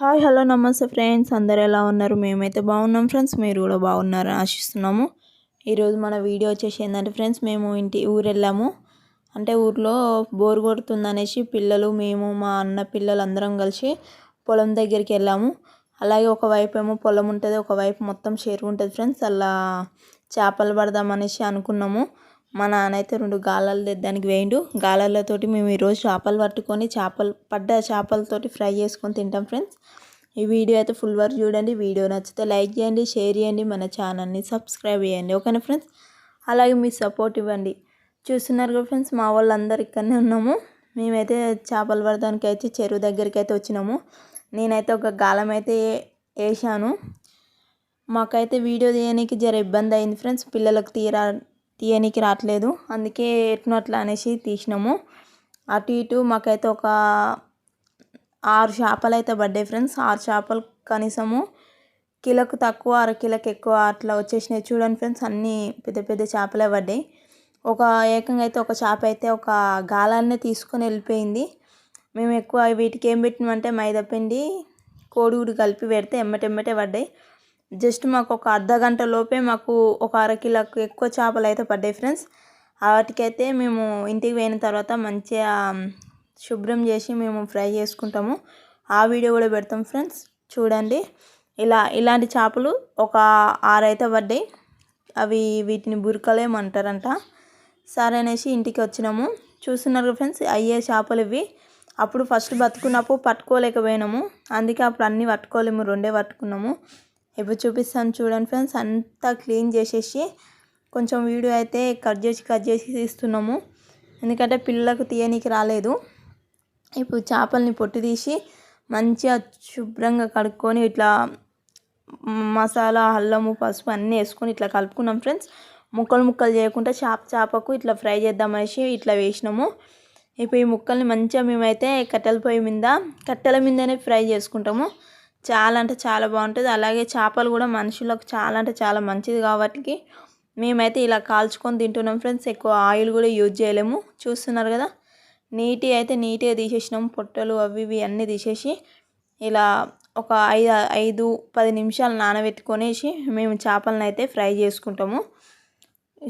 Hi hello నమస్తే friends. అందరు ఎలా ఉన్నారు? మేమైతే బాగున్నాం ఫ్రెండ్స్. మీరు కూడా బాగున్నారని ఆశిస్తున్నాము. ఈరోజు మన వీడియో వచ్చేసి ఏంటంటే ఫ్రెండ్స్ మేము ఇంటి ఊరు వెళ్ళాము అంటే ఊర్లో బోర్ కొడుతుందనేసి పిల్లలు మేము మా అన్న పిల్లలు అందరం కలిసి పొలం దగ్గరికి వెళ్ళాము. అలాగే ఒకవైపు ఏమో పొలం ఉంటుంది ఒకవైపు మొత్తం చెరువు ఉంటుంది ఫ్రెండ్స్. అలా చేపలు పడదామనేసి అనుకున్నాము. మా నాన్న అయితే రెండు గాలాలు తెద్దానికి వేయండు. గాలాలతోటి మేము ఈరోజు చేపలు పట్టుకొని చేపలు పడ్డ చేపలతోటి ఫ్రై చేసుకొని తింటాం ఫ్రెండ్స్. ఈ వీడియో అయితే ఫుల్ వర్క్ చూడండి. వీడియో నచ్చితే లైక్ చేయండి షేర్ చేయండి మన ఛానల్ని సబ్స్క్రైబ్ చేయండి. ఓకేనా ఫ్రెండ్స్? అలాగే మీ సపోర్ట్ ఇవ్వండి. చూస్తున్నారు కదా ఫ్రెండ్స్ మా వాళ్ళందరూ ఇక్కడనే ఉన్నాము. మేమైతే చేపలు పడడానికి అయితే చెరువు దగ్గరికి అయితే వచ్చినాము. నేనైతే ఒక గాలం అయితే వేసాను మాకైతే వీడియో తీయడానికి జర ఇబ్బంది అయింది ఫ్రెండ్స్. పిల్లలకు తీరా తీయనికి రావట్లేదు అందుకే ఎట్నో అట్లా అనేసి తీసినాము. అటు ఇటు మాకైతే ఒక ఆరు చేపలు అయితే పడ్డాయి ఫ్రెండ్స్. ఆరు చేపలు కనీసము కిలోకు తక్కువ అర కిలోకి ఎక్కువ అట్లా వచ్చేసినాయి. చూడండి ఫ్రెండ్స్ అన్నీ పెద్ద పెద్ద చేపలే పడ్డాయి. ఒక ఏకంగా అయితే ఒక చేప అయితే ఒక గాలాన్నే తీసుకొని వెళ్ళిపోయింది. మేము ఎక్కువ వీటికి ఏం పెట్టినామంటే మైదాపిండి కోడిగుడు కలిపి పెడితే ఎమ్మటెమ్మటే పడ్డాయి. జస్ట్ మాకు ఒక అర్ధ గంట లోపే మాకు ఒక అరకిలోకు ఎక్కువ చేపలు అయితే పడ్డాయి ఫ్రెండ్స్. వాటికైతే మేము ఇంటికి పోయిన తర్వాత మంచిగా శుభ్రం చేసి మేము ఫ్రై చేసుకుంటాము. ఆ వీడియో కూడా పెడతాం ఫ్రెండ్స్. చూడండి. ఇలా ఇలాంటి చేపలు ఒక ఆరైతే పడ్డాయి. అవి వీటిని బురకలేమంటారంట. సరే అనేసి ఇంటికి వచ్చినాము. చూస్తున్నారు ఫ్రెండ్స్ అయ్యే చేపలు ఇవి. అప్పుడు ఫస్ట్ బతుకున్నప్పుడు పట్టుకోలేకపోయినాము. అందుకే అప్పుడు అన్నీ పట్టుకోలేము రెండే పట్టుకున్నాము. ఇప్పుడు చూపిస్తాను చూడండి ఫ్రెండ్స్ అంతా క్లీన్ చేసేసి కొంచెం వీడియో అయితే కట్ చేసి కట్ చేసి తీస్తున్నాము. ఎందుకంటే పిల్లలకు తీయనీకి రాలేదు. ఇప్పుడు చేపల్ని పొట్టు తీసి మంచిగా శుభ్రంగా కడుక్కొని ఇట్లా మసాలా అల్లము పసుపు అన్నీ వేసుకొని ఇట్లా కలుపుకున్నాం ఫ్రెండ్స్. ముక్కలు ముక్కలు చేయకుండా చేప చేపకు ఇట్లా ఫ్రై చేద్దామనేసి ఇట్లా వేసినాము. ఇప్పుడు ఈ ముక్కల్ని మంచిగా మేమైతే కట్టెల పొయ్యి మీద కట్టెల మీదనే ఫ్రై చేసుకుంటాము. చాలా అంటే చాలా బాగుంటుంది. అలాగే చేపలు కూడా మనుషులకు చాలా అంటే చాలా మంచిది కాబట్టి మేమైతే ఇలా కాల్చుకొని తింటున్నాం ఫ్రెండ్స్. ఎక్కువ ఆయిల్ కూడా యూజ్ చేయలేము. చూస్తున్నారు కదా? నీటి అయితే నీట్గా తీసేసినాము పొట్టలు అవి ఇవి అన్నీ తీసేసి ఇలా ఒక ఐదు ఐదు పది నిమిషాలు నానబెట్టుకొనేసి మేము చేపలను అయితే ఫ్రై చేసుకుంటాము.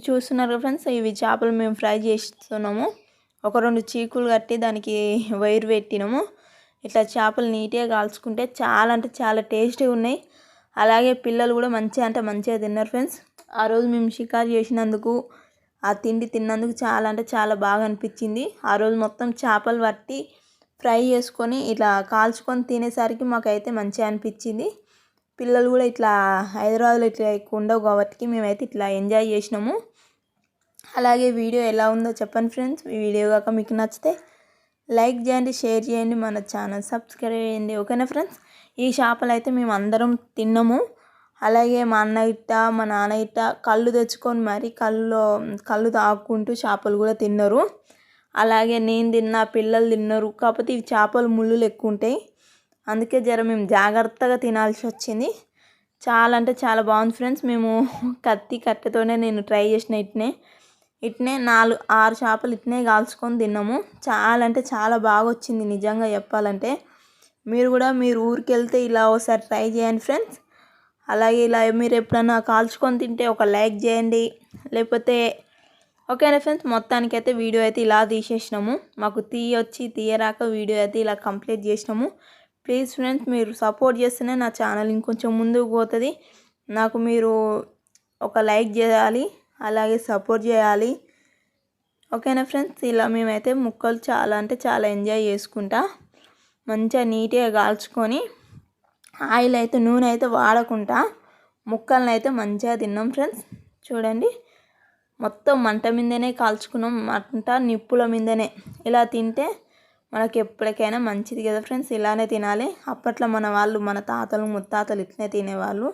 చూస్తున్నారు ఫ్రెండ్స్? ఇవి చేపలు మేము ఫ్రై చేస్తున్నాము. ఒక రెండు చీకులు కట్టి దానికి వైర్ పెట్టినాము. ఇట్లా చేపలు నీట్గా కాల్చుకుంటే చాలా అంటే చాలా టేస్టీగా ఉన్నాయి. అలాగే పిల్లలు కూడా మంచిగా అంటే మంచిగా తిన్నారు ఫ్రెండ్స్. ఆ రోజు మేము షికారు చేసినందుకు ఆ తిండి తిన్నందుకు చాలా అంటే చాలా బాగా అనిపించింది. ఆ రోజు మొత్తం చేపలు పట్టి ఫ్రై చేసుకొని ఇట్లా కాల్చుకొని తినేసరికి మాకైతే మంచిగా అనిపించింది. పిల్లలు కూడా ఇట్లా హైదరాబాద్లో ఇట్లా ఎక్కువ ఉండవు కాబట్టి మేమైతే ఇట్లా ఎంజాయ్ చేసినాము. అలాగే వీడియో ఎలా ఉందో చెప్పండి ఫ్రెండ్స్. ఈ వీడియో కాక మీకు నచ్చితే లైక్ చేయండి షేర్ చేయండి మన ఛానల్ సబ్స్క్రైబ్ చేయండి. ఓకేనా ఫ్రెండ్స్? ఈ చేపలు అయితే మేము అందరం తిన్నాము. అలాగే మా అన్న ఇట్ట మా నాన్న ఇట్ట కళ్ళు తెచ్చుకొని మరి కళ్ళు కళ్ళు తాకుంటూ చేపలు కూడా తిన్నారు. అలాగే నేను తిన్నా పిల్లలు తిన్నారు. కాకపోతే ఇవి చేపలు ముళ్ళులు ఎక్కువ ఉంటాయి. అందుకే జర మేము జాగ్రత్తగా తినాల్సి వచ్చింది. చాలా అంటే చాలా బాగుంది ఫ్రెండ్స్. మేము కత్తి కట్టెతోనే నేను ట్రై చేసిన ఇట్నే. ఇట్నే నాలుగు ఆరు చేపలు ఇట్నే కాల్చుకొని తిన్నాము. చాలా అంటే చాలా బాగా వచ్చింది నిజంగా చెప్పాలంటే. మీరు కూడా మీరు ఊరికి వెళ్తే ఇలా ఒకసారి ట్రై చేయండి ఫ్రెండ్స్. అలాగే ఇలా మీరు ఎప్పుడన్నా కాల్చుకొని తింటే ఒక లైక్ చేయండి. లేకపోతే ఓకేనా ఫ్రెండ్స్? మొత్తానికి అయితే వీడియో అయితే ఇలా తీసేసినాము. మాకు తీయొచ్చి తీయరాక వీడియో అయితే ఇలా కంప్లీట్ చేసినాము. ప్లీజ్ ఫ్రెండ్స్ మీరు సపోర్ట్ చేస్తేనే నా ఛానల్ ఇంకొంచెం ముందుకు పోతుంది. నాకు మీరు ఒక లైక్ చేయాలి. అలాగే సపోర్ట్ చేయాలి. ఓకేనా ఫ్రెండ్స్? ఇలా మేమైతే ముక్కలు చాలా అంటే చాలా ఎంజాయ్ చేసుకుంటా. మంచిగా నీట్గా కాల్చుకొని ఆయిల్ అయితే నూనె అయితే వాడకుండా ముక్కలను అయితే మంచిగా తిన్నాం ఫ్రెండ్స్. చూడండి. మొత్తం మంట మీదనే కాల్చుకున్నాం. మంట నిప్పుల మీదనే. ఇలా తింటే మనకి ఎప్పటికైనా మంచిది కదా ఫ్రెండ్స్. ఇలానే తినాలి. అప్పట్లో మన వాళ్ళు మన తాతలు ముత్తాతలు ఇట్లనే తినేవాళ్ళు.